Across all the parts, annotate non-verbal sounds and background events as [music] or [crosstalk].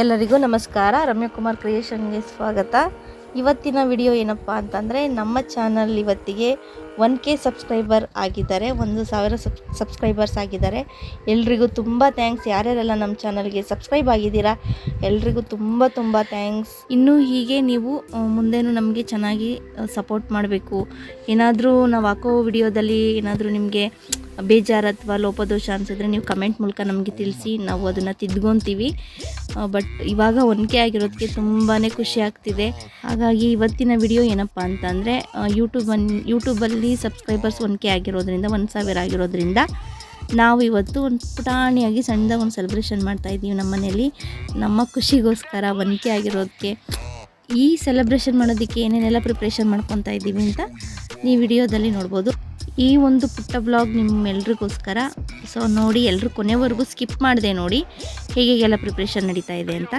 ಎಲ್ಲರಿಗೂ ನಮಸ್ಕಾರ. ರಮ್ಯಕುಮಾರ್ ಕ್ರಿಯೇಷನ್ಗೆ ಸ್ವಾಗತ. ಇವತ್ತಿನ ವಿಡಿಯೋ ಏನಪ್ಪ ಅಂತಂದರೆ, ನಮ್ಮ ಚಾನಲ್ ಇವತ್ತಿಗೆ ಒನ್ ಕೆ ಸಬ್ಸ್ಕ್ರೈಬರ್ ಆಗಿದ್ದಾರೆ. ಒಂದು ಸಾವಿರ ಸಬ್, ಸಬ್ಸ್ಕ್ರೈಬರ್ಸ್ ಆಗಿದ್ದಾರೆ. ಎಲ್ರಿಗೂ ತುಂಬ ಥ್ಯಾಂಕ್ಸ್. ಯಾರ್ಯಾರೆಲ್ಲ ನಮ್ಮ ಚಾನಲ್ಗೆ ಸಬ್ಸ್ಕ್ರೈಬ್ ಆಗಿದ್ದೀರಾ, ಎಲ್ರಿಗೂ ತುಂಬ ತುಂಬ ಥ್ಯಾಂಕ್ಸ್. ಇನ್ನೂ ಹೀಗೆ ನೀವು ಮುಂದೆನೂ ನಮಗೆ ಚೆನ್ನಾಗಿ ಸಪೋರ್ಟ್ ಮಾಡಬೇಕು. ಏನಾದರೂ ನಾವು ಹಾಕೋ ವಿಡಿಯೋದಲ್ಲಿ ಏನಾದರೂ ನಿಮಗೆ ಬೇಜಾರು ಅಥವಾ ಲೋಪದೋಷ ಅನಿಸಿದ್ರೆ ನೀವು ಕಮೆಂಟ್ ಮೂಲಕ ನಮಗೆ ತಿಳಿಸಿ. ನಾವು ಅದನ್ನು ತಿದ್ಕೊತೀವಿ. ಬಟ್ ಇವಾಗ ಒನಕೆ ಆಗಿರೋದಕ್ಕೆ ತುಂಬಾ ಖುಷಿ ಆಗ್ತಿದೆ. ಹಾಗಾಗಿ ಇವತ್ತಿನ ವಿಡಿಯೋ ಏನಪ್ಪ ಅಂತಂದರೆ ಯೂಟ್ಯೂಬನ್ನು ಯೂಟ್ಯೂಬಲ್ಲಿ ಸಬ್ಸ್ಕ್ರೈಬರ್ಸ್ ಒನಕೆ ಆಗಿರೋದ್ರಿಂದ, ಒಂದು ಸಾವಿರ ಆಗಿರೋದ್ರಿಂದ ನಾವು ಇವತ್ತು ಒಂದು ಪುಟಾಣಿಯಾಗಿ ಸಣ್ಣದಾಗ ಒಂದು ಸೆಲೆಬ್ರೇಷನ್ ಮಾಡ್ತಾಯಿದ್ದೀವಿ ನಮ್ಮ ಮನೆಯಲ್ಲಿ ನಮ್ಮ ಖುಷಿಗೋಸ್ಕರ ಒನಕೆ ಆಗಿರೋದಕ್ಕೆ ಈ ಸೆಲೆಬ್ರೇಷನ್ ಮಾಡೋದಕ್ಕೆ ಏನೇನೆಲ್ಲ ಪ್ರಿಪ್ರೇಷನ್ ಮಾಡ್ಕೊತಾ ಇದ್ದೀವಿ ಅಂತ ಈ ವಿಡಿಯೋದಲ್ಲಿ ನೋಡ್ಬೋದು. ಈ ಒಂದು ಪುಟ್ಟ ಬ್ಲಾಗ್ ನಿಮ್ಮೆಲ್ರಿಗೋಸ್ಕರ. ಸೊ ನೋಡಿ ಎಲ್ಲರೂ ಕೊನೆವರೆಗೂ ಸ್ಕಿಪ್ ಮಾಡಿದೆ ನೋಡಿ ಹೇಗೆಲ್ಲ ಪ್ರಿಪ್ರೇಷನ್ ನಡೀತಾ ಇದೆ ಅಂತ.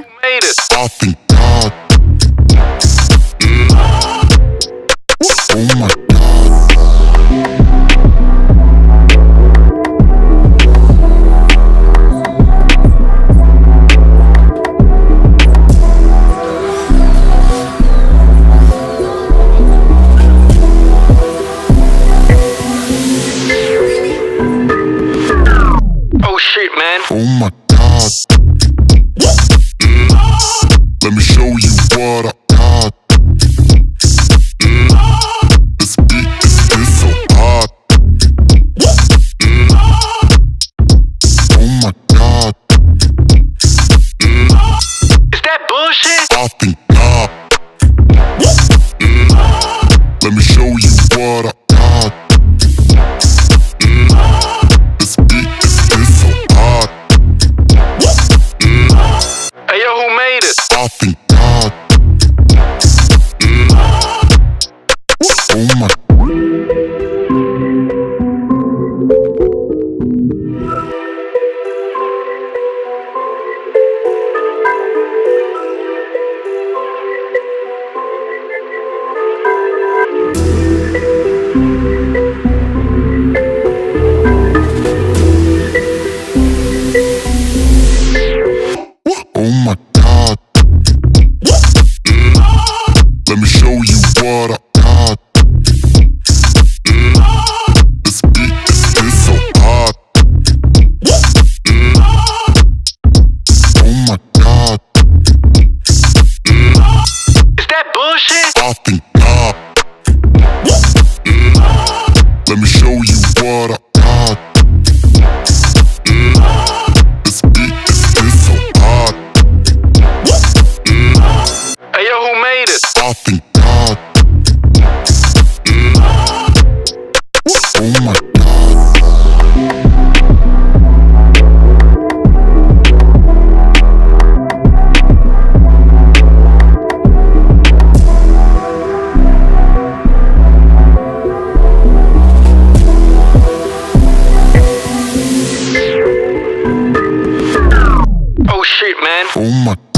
Man. Oh my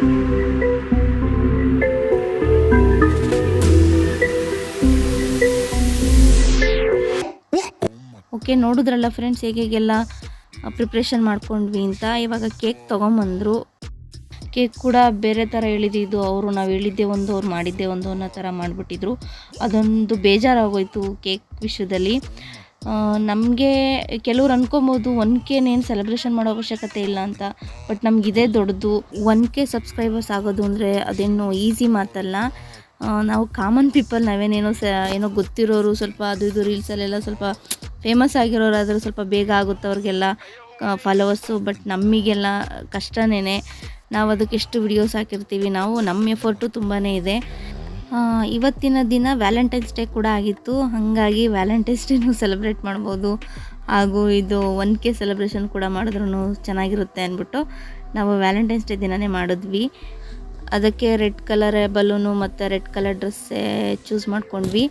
ಓಕೆ ನೋಡಿದ್ರಲ್ಲ ಫ್ರೆಂಡ್ಸ್ ಹೇಗೆ ಹೇಗೆಲ್ಲ ಪ್ರಿಪ್ರೇಷನ್ ಮಾಡ್ಕೊಂಡ್ವಿ ಅಂತ. ಇವಾಗ ಕೇಕ್ ತೊಗೊಂಬಂದರು. ಕೇಕ್ ಕೂಡ ಬೇರೆ ಥರ ಹೇಳಿದ್ದು. ಅವರು ನಾವು ಹೇಳಿದ್ದೆ ಒಂದು, ಅವ್ರು ಮಾಡಿದ್ದೆ ಒಂದು ಅನ್ನೋ ಥರ ಮಾಡಿಬಿಟ್ಟಿದ್ರು. ಅದೊಂದು ಬೇಜಾರಾಗೋಯಿತು ಕೇಕ್ ವಿಷಯದಲ್ಲಿ. ನಮಗೆ ಕೆಲವ್ರು ಅನ್ಕೊಬೋದು ಒನ್ ಕೆನೇನು ಸೆಲೆಬ್ರೇಷನ್ ಮಾಡೋ ಅವಶ್ಯಕತೆ ಇಲ್ಲ ಅಂತ ಬಟ್ ನಮಗಿದೇ ದೊಡ್ಡದು. ಒನ್ ಕೆ ಸಬ್ಸ್ಕ್ರೈಬರ್ಸ್ ಆಗೋದು ಅಂದರೆ ಅದೇನು ಈಸಿ ಮಾತಲ್ಲ. ನಾವು ಕಾಮನ್ ಪೀಪಲ್ ನಾವೇನೇನೋ ಸ, ಏನೋ ಗೊತ್ತಿರೋರು ಸ್ವಲ್ಪ ಅದು ಇದು ರೀಲ್ಸಲ್ಲೆಲ್ಲ ಸ್ವಲ್ಪ ಫೇಮಸ್ ಆಗಿರೋರಾದರೂ ಸ್ವಲ್ಪ ಬೇಗ ಆಗುತ್ತೆ ಅವ್ರಿಗೆಲ್ಲ ಫಾಲೋವರ್ಸು ಬಟ್ ನಮಗೆಲ್ಲ ಕಷ್ಟನೇ ನಾವು ಅದಕ್ಕೆ ಎಷ್ಟು ವಿಡಿಯೋಸ್ ಹಾಕಿರ್ತೀವಿ, ನಾವು ನಮ್ಮ ಎಫರ್ಟು ತುಂಬಾ ಇದೆ. ಇವತ್ತಿನ ದಿನ ವ್ಯಾಲೆಂಟೈನ್ಸ್ ಡೇ ಕೂಡ ಆಗಿತ್ತು. ಹಾಗಾಗಿ ವ್ಯಾಲೆಂಟೈನ್ಸ್ ಡೇನು [laughs] ಸೆಲೆಬ್ರೇಟ್ ಮಾಡ್ಬೋದು. ಹಾಗೂ ಇದು ಒನ್ ಕೆ ಸೆಲೆಬ್ರೇಷನ್ ಕೂಡ ಮಾಡಿದ್ರೂ ಚೆನ್ನಾಗಿರುತ್ತೆ ಅಂದ್ಬಿಟ್ಟು ನಾವು ವ್ಯಾಲೆಂಟೈನ್ಸ್ ಡೇ ದಿನವೇ ಮಾಡಿದ್ವಿ. ಅದಕ್ಕೆ ರೆಡ್ ಕಲರ್ ಬಲೂನು ಮತ್ತು ರೆಡ್ ಕಲರ್ ಡ್ರೆಸ್ಸೇ ಚೂಸ್ ಮಾಡ್ಕೊಂಡ್ವಿ.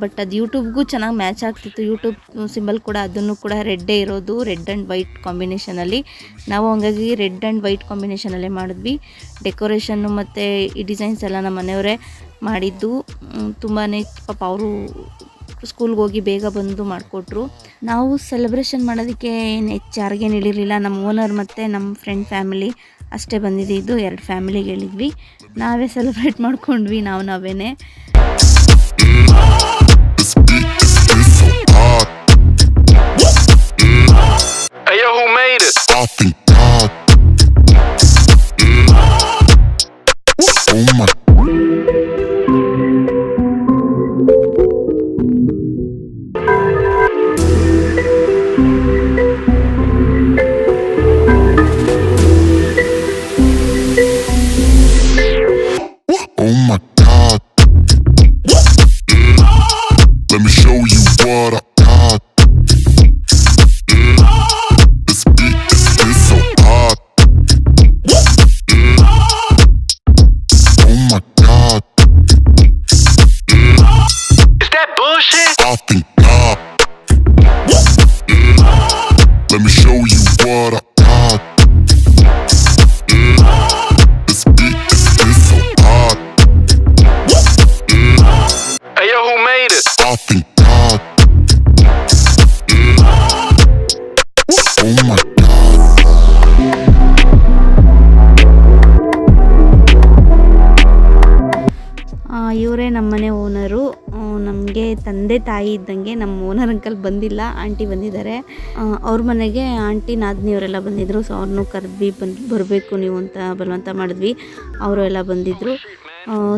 ಬಟ್ ಅದು ಯೂಟ್ಯೂಬ್ಗೂ ಚೆನ್ನಾಗಿ ಮ್ಯಾಚ್ ಆಗ್ತಿತ್ತು. ಯೂಟ್ಯೂಬ್ ಸಿಂಬಲ್ ಕೂಡ ಅದನ್ನು ಕೂಡ ರೆಡ್ಡೇ ಇರೋದು, ರೆಡ್ ಆ್ಯಂಡ್ ವೈಟ್ ಕಾಂಬಿನೇಷನಲ್ಲಿ ನಾವು ಹಂಗಾಗಿ ರೆಡ್ ಆ್ಯಂಡ್ ವೈಟ್ ಕಾಂಬಿನೇಷನಲ್ಲೇ ಮಾಡಿದ್ವಿ. ಡೆಕೋರೇಷನ್ನು ಮತ್ತು ಈ ಡಿಸೈನ್ಸ್ ಎಲ್ಲ ನಮ್ಮ ಮನೆಯವರೇ ಮಾಡಿದ್ದು. ತುಂಬಾ ಪಾಪ ಅವರು ಸ್ಕೂಲ್ಗೆ ಹೋಗಿ ಬೇಗ ಬಂದು ಮಾಡಿಕೊಟ್ರು. ನಾವು ಸೆಲೆಬ್ರೇಷನ್ ಮಾಡೋದಕ್ಕೆ ಏನು ಹೆಚ್ಚು ಯಾರಿಗೇನು ಇಳಿರಲಿಲ್ಲ ನಮ್ಮ ಓನರ್ ಮತ್ತು ನಮ್ಮ ಫ್ರೆಂಡ್ ಫ್ಯಾಮಿಲಿ ಅಷ್ಟೇ ಬಂದಿದೆ ಇದು ಎರಡು ಫ್ಯಾಮಿಲಿಗೆ ಹೇಳಿದ್ವಿ ನಾವೇ ಸೆಲೆಬ್ರೇಟ್ ಮಾಡ್ಕೊಂಡ್ವಿ ನಾವು ನಾವೇನೆ. Hey, yo, who made it? ಇವರೇ ನಮ್ಮನೆ ಓನರು ನಮಗೆ ತಂದೆ ತಾಯಿ ಇದ್ದಂಗೆ ನಮ್ಮ ಓನರ್ ಅಂಕಲ್ ಬಂದಿಲ್ಲ ಆಂಟಿ ಬಂದಿದ್ದಾರೆ. ಅವ್ರ ಮನೆಗೆ ಆಂಟಿ ನಾದಿನಿಯವರೆಲ್ಲ ಬಂದಿದ್ದರು ಸೊ ಅವ್ರನ್ನೂ ಕರೆದ್ವಿ, ಬಂದು, ಬರಬೇಕು ನೀವು ಅಂತ ಬಲವಂತ ಮಾಡಿದ್ವಿ. ಅವರು ಎಲ್ಲ ಬಂದಿದ್ದರು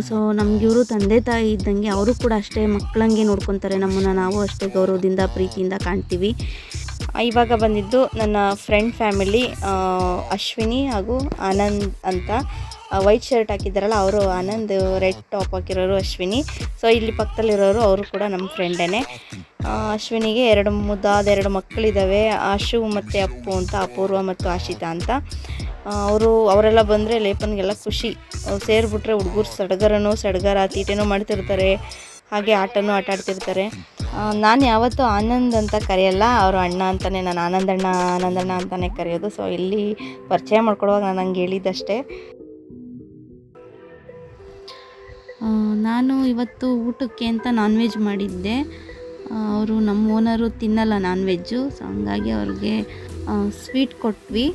ಸೊ ನಮ್ಗೆ ಇವರು ತಂದೆ ತಾಯಿ ಇದ್ದಂಗೆ ಅವರು ಕೂಡ ಅಷ್ಟೇ ಮಕ್ಕಳಂಗೆ ನೋಡ್ಕೊತಾರೆ, ನಮ್ಮನ್ನು ನಾವು ಅಷ್ಟೇ ಗೌರವದಿಂದ, ಪ್ರೀತಿಯಿಂದ ಕಾಣ್ತೀವಿ. ಇವಾಗ ಬಂದಿದ್ದು ನನ್ನ ಫ್ರೆಂಡ್ ಫ್ಯಾಮಿಲಿ ಅಶ್ವಿನಿ ಹಾಗೂ ಆನಂದ್ ಅಂತ. ವೈಟ್ ಶರ್ಟ್ ಹಾಕಿದ್ದಾರಲ್ಲ, ಅವರು ಆನಂದ್ ರೆಡ್ ಟಾಪ್ ಹಾಕಿರೋರು ಅಶ್ವಿನಿ. ಸೊ ಇಲ್ಲಿ ಪಕ್ಕದಲ್ಲಿರೋರು ಅವರು ಕೂಡ ನಮ್ಮ ಫ್ರೆಂಡೇ ಅಶ್ವಿನಿಗೆ ಎರಡು ಮುದ್ದಾದ ಎರಡು ಮಕ್ಕಳಿದ್ದಾವೆ ಆಶು ಮತ್ತು ಅಪ್ಪು ಅಂತ, ಅಪೂರ್ವ ಮತ್ತು ಆಶಿತಾ ಅಂತ. ಅವರು, ಅವರೆಲ್ಲ ಬಂದರೆ ಲೇಪನ್ಗೆಲ್ಲ ಖುಷಿ. ಅವ್ರು ಸೇರಿಬಿಟ್ರೆ ಹುಡುಗರು ಸಡಗರನೋ, ಸಡಗರ ತೀಟೆನೋ ಮಾಡ್ತಿರ್ತಾರೆ. ಹಾಗೆ ಆಟನೂ ಆಟ ಆಡ್ತಿರ್ತಾರೆ. ನಾನು ಯಾವತ್ತೂ ಆನಂದ್ ಅಂತ ಕರೆಯಲ್ಲ, ಅವರು ಅಣ್ಣ ಅಂತಲೇ ನಾನು ಆನಂದಣ್ಣ ಆನಂದಣ್ಣ ಅಂತಲೇ ಕರೆಯೋದು. ಸೊ ಇಲ್ಲಿ ಪರಿಚಯ ಮಾಡ್ಕೊಡುವಾಗ ನಾನು ಹಂಗೆ ಹೇಳಿದ್ದಷ್ಟೇ ನಾನು ಇವತ್ತು ಊಟಕ್ಕೆ ಅಂತ ನಾನ್ ವೆಜ್ ಮಾಡಿದ್ದೆ ಅವರು ನಮ್ಮ ಓನರು ತಿನ್ನಲ್ಲ ನಾನ್ ವೆಜ್ಜು ಸೊ ಹಂಗಾಗಿ ಅವ್ರಿಗೆ ಸ್ವೀಟ್ ಕೊಟ್ವಿ.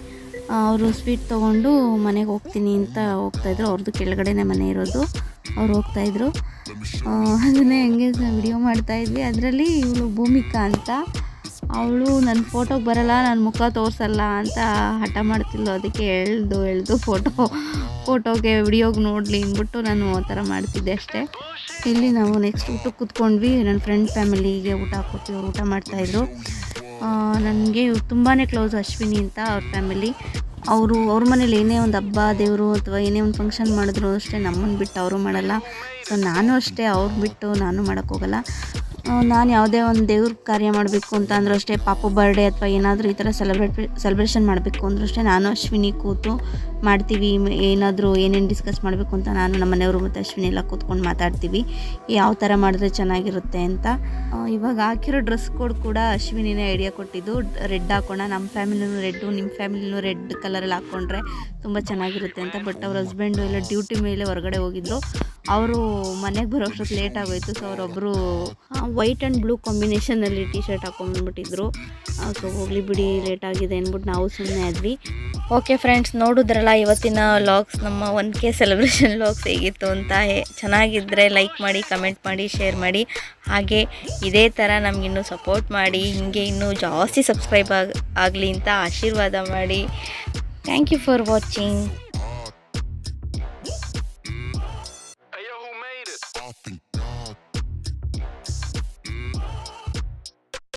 ಅವರು ಸ್ವೀಟ್ ತೊಗೊಂಡು ಮನೆಗೆ ಹೋಗ್ತೀನಿ ಅಂತ ಹೋಗ್ತಾಯಿದ್ರು ಅವ್ರದ್ದು ಕೆಳಗಡೆನೇ ಮನೆ ಇರೋದು. ಅವ್ರು ಹೋಗ್ತಾಯಿದ್ರು ಅದನ್ನೇ ಹೆಂಗೆ ವಿಡಿಯೋ ಮಾಡ್ತಾಯಿದ್ವಿ ಅದರಲ್ಲಿ ಇವಳು ಭೂಮಿಕಾ ಅಂತ. ಅವಳು ನನ್ನ ಫೋಟೋಗೆ ಬರಲ್ಲ, ನನ್ನ ಮುಖ ತೋರಿಸಲ್ಲ ಅಂತ ಹಠ ಮಾಡ್ತಿದ್ಲು. ಅದಕ್ಕೆ ಎಳ್ದು ಎಳ್ದು ಫೋಟೋ, ಫೋಟೋಗೆ ವಿಡಿಯೋಗೆ ನೋಡಲಿ ಅಂದ್ಬಿಟ್ಟು ನಾನು ಆ ಥರ ಮಾಡ್ತಿದ್ದೆ ಅಷ್ಟೇ. ಇಲ್ಲಿ ನಾವು ನೆಕ್ಸ್ಟ್ ಊಟಕ್ಕೆ ಕೂತ್ಕೊಂಡ್ವಿ. ನನ್ನ ಫ್ರೆಂಡ್ ಫ್ಯಾಮಿಲಿಗೆ ಊಟ ಹಾಕ್ಕೊಟ್ವಿ ಅವ್ರು ಊಟ ಮಾಡ್ತಾಯಿದ್ರು ನನಗೆ ತುಂಬಾ ಕ್ಲೋಸ್ ಅಶ್ವಿನಿ ಅಂತ ಅವ್ರ ಫ್ಯಾಮಿಲಿ ಅವರು, ಅವ್ರ ಮನೇಲಿ ಏನೇ ಒಂದು ಹಬ್ಬ, ದೇವರು ಅಥವಾ ಏನೇ ಒಂದು ಫಂಕ್ಷನ್ ಮಾಡಿದ್ರು ಅಷ್ಟೇ ನಮ್ಮನ್ನು ಬಿಟ್ಟು ಅವರು ಮಾಡಲ್ಲ. ಸೊ ನಾನು ಅಷ್ಟೇ ಅವ್ರು ಬಿಟ್ಟು ನಾನು ಮಾಡೋಕ್ಕೋಗಲ್ಲ ನಾನು ಯಾವುದೇ ಒಂದು ದೇವ್ರ ಕಾರ್ಯ ಮಾಡಬೇಕು ಅಂತ ಅಂದರೂ ಅಷ್ಟೇ, ಪಾಪು ಬರ್ಡೇ ಅಥವಾ ಏನಾದರೂ ಈ ಥರ ಸೆಲೆಬ್ರೇಟ್ ಸೆಲೆಬ್ರೇಷನ್ ಮಾಡಬೇಕು ಅಂದರೂ ಅಷ್ಟೇ, ನಾನು ಅಶ್ವಿನಿ ಕೂತು ಮಾಡ್ತೀವಿ, ಏನಾದರೂ ಏನೇನು ಡಿಸ್ಕಸ್ ಮಾಡಬೇಕು ಅಂತ ನಾನು ನಮ್ಮ ಮನೆಯವರು ಮತ್ತು ಅಶ್ವಿನಿ ಎಲ್ಲ ಕೂತ್ಕೊಂಡು ಮಾತಾಡ್ತೀವಿ, ಯಾವ ಥರ ಮಾಡಿದ್ರೆ ಚೆನ್ನಾಗಿರುತ್ತೆ ಅಂತ. ಇವಾಗ ಹಾಕಿರೋ ಡ್ರೆಸ್ ಕೋಡ್ ಕೂಡ ಅಶ್ವಿನಿನೇ ಐಡಿಯಾ ಕೊಟ್ಟಿದ್ದು. ರೆಡ್ ಹಾಕೋಣ ನಮ್ಮ ಫ್ಯಾಮಿಲಿನೂ ರೆಡ್ಡು ನಿಮ್ಮ ಫ್ಯಾಮಿಲಿನೂ ರೆಡ್ ಕಲರಲ್ಲಿ ಹಾಕ್ಕೊಂಡ್ರೆ ತುಂಬ ಚೆನ್ನಾಗಿರುತ್ತೆ ಅಂತ ಬಟ್ ಅವ್ರ ಹಸ್ಬೆಂಡು ಎಲ್ಲ ಡ್ಯೂಟಿ ಮೇಲೆ ಹೊರಗಡೆ ಹೋಗಿದ್ರು. ಅವರು ಮನೆಗೆ ಬರೋ ಅಷ್ಟೊತ್ತು ಲೇಟ್ ಆಗೋಯ್ತು. ಸೊ ಅವರೊಬ್ಬರು ವೈಟ್ ಆ್ಯಂಡ್ ಬ್ಲೂ ಕಾಂಬಿನೇಷನಲ್ಲಿ ಟಿ ಶರ್ಟ್ ಹಾಕೊಂಡ್ಬಿಟ್ಟಿದ್ರು ಸೊ ಹೋಗಲಿ ಬಿಡಿ ಲೇಟ್ ಆಗಿದೆ ಅಂದ್ಬಿಟ್ಟು ನಾವು ಸುಮ್ಮನೆ ಆದ್ವಿ. ಓಕೆ ಫ್ರೆಂಡ್ಸ್ ನೋಡಿದ್ರಲ್ಲ ಇವತ್ತಿನ ಲಾಗ್ಸ್ ನಮ್ಮ ಒನ್ ಕೆ ಸೆಲೆಬ್ರೇಷನ್ ಲಾಗ್ಸ್ ಹೇಗಿತ್ತು ಅಂತ ಚೆನ್ನಾಗಿದ್ದರೆ ಲೈಕ್ ಮಾಡಿ ಕಮೆಂಟ್ ಮಾಡಿ ಶೇರ್ ಮಾಡಿ. ಹಾಗೆ ಇದೇ ಥರ ನಮಗಿನ್ನೂ ಸಪೋರ್ಟ್ ಮಾಡಿ, ಹಿಂಗೆ ಇನ್ನೂ ಜಾಸ್ತಿ ಸಬ್ಸ್ಕ್ರೈಬ್ ಆಗ, ಆಗಲಿ ಅಂತ ಆಶೀರ್ವಾದ ಮಾಡಿ. Thank you for watching